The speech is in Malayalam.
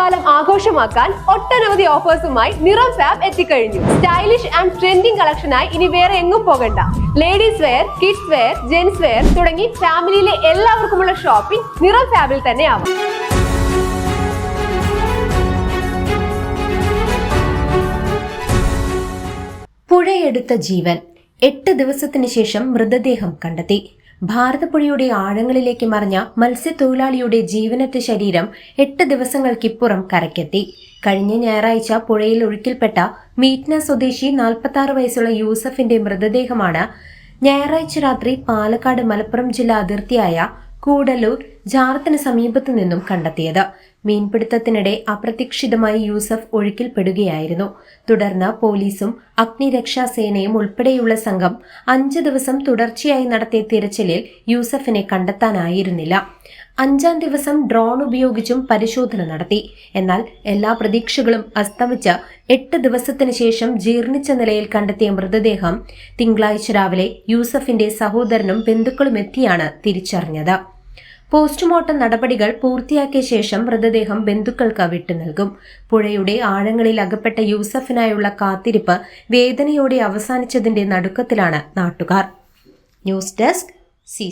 ഓണക്കാലം ആഘോഷമാക്കാൻ ഒട്ടനവധി ഓഫേഴ്സുമായി നിറം ഫാബ് എത്തിക്കഴിഞ്ഞു. സ്റ്റൈലിഷ് ആൻഡ് ട്രെൻഡിംഗ് കളക്ഷനായി ഇനി വേറെ എങ്ങും പോകണ്ട. Ladies wear kids wear gents wear തുടങ്ങി ഫാമിലിയിലെ എല്ലാവർക്കുമുള്ള ഷോപ്പിംഗ് നിറം ഫാബിൽ തന്നെ ആവാം പുഴയെടുത്ത ജീവൻ. എട്ട് ദിവസത്തിനു ശേഷം മൃതദേഹം കണ്ടെത്തി. ഭാരതപ്പുഴയുടെ ആഴങ്ങളിലേക്ക് മറിഞ്ഞ മത്സ്യത്തൊഴിലാളിയുടെ ജീവനറ്റ ശരീരം എട്ട് ദിവസങ്ങൾക്കിപ്പുറം കരക്കെത്തി കഴിഞ്ഞ ഞായറാഴ്ച പുഴയിൽ ഒഴുക്കിൽപ്പെട്ട മീറ്റ്ന സ്വദേശി നാൽപ്പത്തി വയസ്സുള്ള യൂസഫിന്റെ മൃതദേഹമാണ് ഞായറാഴ്ച രാത്രി പാലക്കാട് മലപ്പുറം ജില്ലാ അതിർത്തിയായ കൂടല്ലൂർ ജാറത്തിന് സമീപത്തു നിന്നും കണ്ടെത്തിയത്. മീൻപിടുത്തത്തിനിടെ അപ്രതീക്ഷിതമായി യൂസഫ് ഒഴുക്കിൽപ്പെടുകയായിരുന്നു. തുടർന്ന് പോലീസും അഗ്നിരക്ഷാസേനയും ഉൾപ്പെടെയുള്ള സംഘം അഞ്ച് ദിവസം തുടർച്ചയായി നടത്തിയ തിരച്ചിലിൽ യൂസഫിനെ കണ്ടെത്താനായിരുന്നില്ല. അഞ്ചാം ദിവസം ഡ്രോൺ ഉപയോഗിച്ചും പരിശോധന നടത്തി. എന്നാൽ എല്ലാ പ്രതീക്ഷകളും അസ്തമിച്ച എട്ട് ദിവസത്തിന് ശേഷം ജീർണിച്ച നിലയിൽ കണ്ടെത്തിയ മൃതദേഹം തിങ്കളാഴ്ച രാവിലെ യൂസഫിന്റെ സഹോദരനും ബന്ധുക്കളും എത്തിയാണ് തിരിച്ചറിഞ്ഞത്. പോസ്റ്റ്മോർട്ടം നടപടികൾ പൂർത്തിയാക്കിയ ശേഷം മൃതദേഹം ബന്ധുക്കൾക്ക് വിട്ടു നൽകും. പുഴയുടെ ആഴങ്ങളിൽ അകപ്പെട്ട യൂസഫിനായുള്ള കാത്തിരിപ്പ് വേദനയോടെ അവസാനിച്ചതിന്റെ നടുക്കത്തിലാണ് നാട്ടുകാർ. News desk C